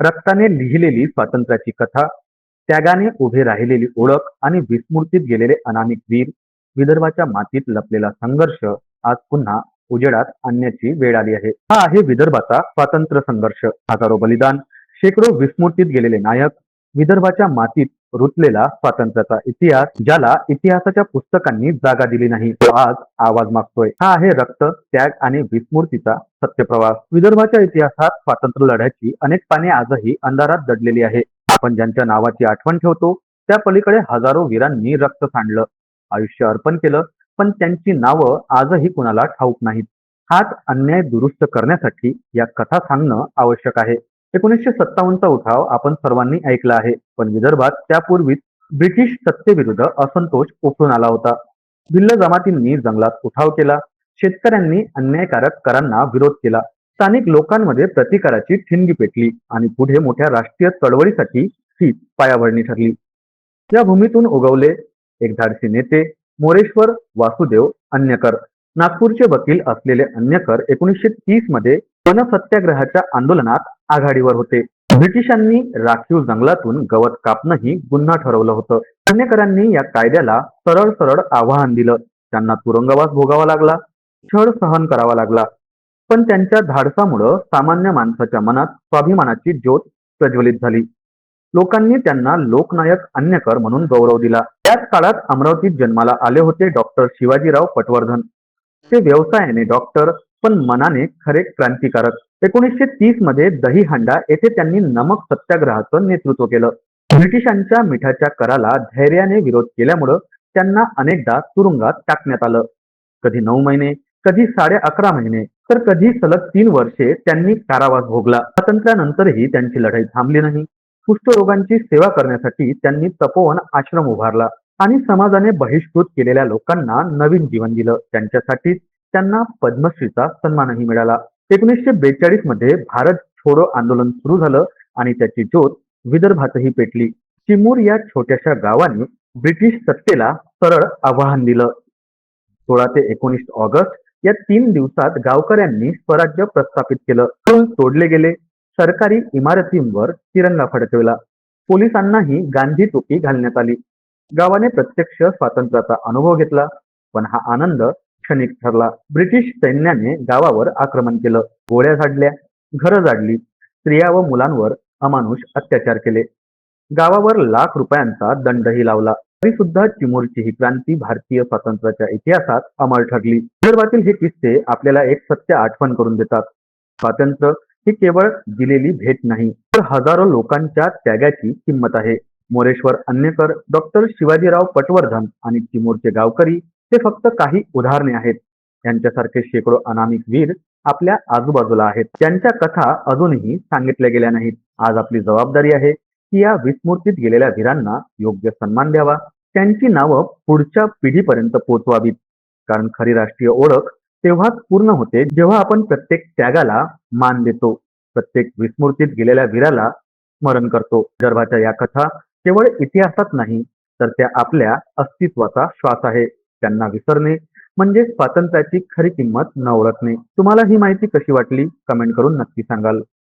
रक्ताने लिहिलेली स्वातंत्र्याची कथा त्यागाने उभे राहिलेली ओळख आणि विस्मृतीत गेलेले अनामिक वीर विदर्भाच्या मातीत लपलेला संघर्ष आज पुन्हा उजेडात आणण्याची वेळ आली आहे. हा आहे विदर्भाचा स्वातंत्र्य संघर्ष. हजारो बलिदान शेकडो विस्मृतीत गेलेले नायक विदर्भाच्या मातीत रुतलेला स्वातंत्र्याचा इतिहास ज्याला इतिहासाच्या पुस्तकांनी जागा दिली नाही. तो आज आवाज मागतोय. हा आहे रक्त त्याग आणि विस्मृतीचा सत्यप्रवास विदर्भाच्या इतिहासात स्वातंत्र्य लढ्याची अनेक पाने आजही अंधारात दडलेली आहे. आपण ज्यांच्या नावाची आठवण ठेवतो त्या पलीकडे हजारो वीरांनी रक्त सांडलं आयुष्य अर्पण केलं पण त्यांची नावं आजही कुणाला ठाऊक नाहीत. हाच अन्याय दुरुस्त करण्यासाठी या कथा सांगणं आवश्यक आहे. एकोणीसशे सत्तावन्नचा उठाव आपण सर्वांनी ऐकला आहे. पण विदर्भात त्यापूर्वीच ब्रिटिश सत्तेविरुद्ध असंतोष उफळून आला होता. भिल्ल जमातींनी जंगलात उठाव केला. शेतकऱ्यांनी अन्यायकारक करांना विरोध केला. स्थानिक लोकांमध्ये प्रतिकाराची ठिणगी पेटली आणि पुढे मोठ्या राष्ट्रीय चळवळीसाठी ही पायाभरणी ठरली. या भूमीतून उगवले एक धाडसी नेते मोरेश्वर वासुदेव अन्यकर. नागपूरचे वकील असलेले अन्यकर एकोणीसशे तीसमध्ये वनसत्याग्रहाच्या आंदोलनात आघाडीवर होते. ब्रिटिशांनी राखीव जंगलातून गवत कापणंही गुन्हा ठरवलं होतं. अन्यकरांनी या कायद्याला सरळ सरळ आव्हान दिलं. त्यांना तुरुंगवास भोगावा लागला. छळ सहन करावा लागला. पण त्यांच्या धाडसामुळं सामान्य माणसाच्या मनात स्वाभिमानाची ज्योत प्रज्वलित झाली. लोकांनी त्यांना लोकनायक अन्यकर म्हणून गौरव दिला. त्याच काळात अमरावतीत जन्माला आले होते डॉक्टर शिवाजीराव पटवर्धन. ते व्यवसायाने डॉक्टर पण मनाने खरे क्रांतिकारक. एकोणीसशे तीसमध्ये दहीहंडा येथे त्यांनी नमक सत्याग्रहाचं नेतृत्व केलं. ब्रिटिशांच्या मिठाच्या कराला धैर्याने विरोध केल्यामुळं त्यांना अनेकदा तुरुंगात टाकण्यात आलं. कधी नऊ महिने कधी साडे अकरा महिने तर कधी सलग तीन वर्षे त्यांनी कारावास भोगला. स्वातंत्र्यानंतरही त्यांची लढाई थांबली नाही. कुष्ठरोगांची सेवा करण्यासाठी त्यांनी तपोवन आश्रम उभारला आणि समाजाने बहिष्कृत केलेल्या लोकांना नवीन जीवन दिलं. त्यांच्यासाठीच त्यांना पद्मश्रीचा सन्मानही मिळाला. एकोणीसशे बेचाळीसमध्ये भारत छोडो आंदोलन सुरू झालं आणि त्याची ज्योत विदर्भातही पेटली. चिमूर या छोट्याशा गावाने ब्रिटिश सत्तेला सरळ आव्हान दिलं. सोळा ते एकोणीस ऑगस्ट या तीन दिवसात गावकऱ्यांनी स्वराज्य प्रस्थापित केलं. पूल तोडले गेले. सरकारी इमारतींवर तिरंगा फडकविला. पोलिसांनाही गांधी टोपी घालण्यात आली. गावाने प्रत्यक्ष स्वातंत्र्याचा अनुभव घेतला. पण हा आनंद क्षणिक ठरला. ब्रिटिश सैन्याने गावावर आक्रमण केलं. गोळ्या झाडल्या घरं जाडली स्त्रिया व मुलांवर अमानुष अत्याचार केले. गावावर लाख रुपयांचा दंडही लावला. तरी सुद्धा चिमूरची ही क्रांती भारतीय स्वातंत्र्याच्या इतिहासात अमर ठरली. विदर्भातील हे किस्से आपल्याला एक सत्य आठवण करून देतात. स्वातंत्र्य ही केवळ दिलेली भेट नाही तर हजारो लोकांच्या त्यागाची किंमत आहे. मोरेश्वर अन्नेकर डॉक्टर शिवाजीराव पटवर्धन आणि चिमूरचे गावकरी हे फक्त काही उदाहरणे आहेत. यांच्यासारखे शेकडो अनामिक वीर आपल्या आजूबाजूला आहेत. त्यांच्या कथा अजूनही सांगितल्या गेल्या नाहीत. आज आपली जबाबदारी आहे की या विस्मृतीत गेलेल्या वीरांना योग्य सन्मान द्यावा. त्यांची नावं पुढच्या पिढीपर्यंत पोहोचवावीत कारण खरी राष्ट्रीय ओळख तेव्हाच पूर्ण होते जेव्हा आपण प्रत्येक त्यागाला मान देतो. प्रत्येक विस्मृतीत गेलेल्या वीराला स्मरण करतो. विदर्भाच्या या कथा केवळ इतिहासात नाही तर त्या आपल्या अस्तित्वाचा श्वास आहे. त्यांना विसरणे म्हणजे स्वातंत्र्याची खरी किंमत न ओळखणे. तुम्हाला ही माहिती कशी वाटली? कमेंट करून नक्की सांगाल.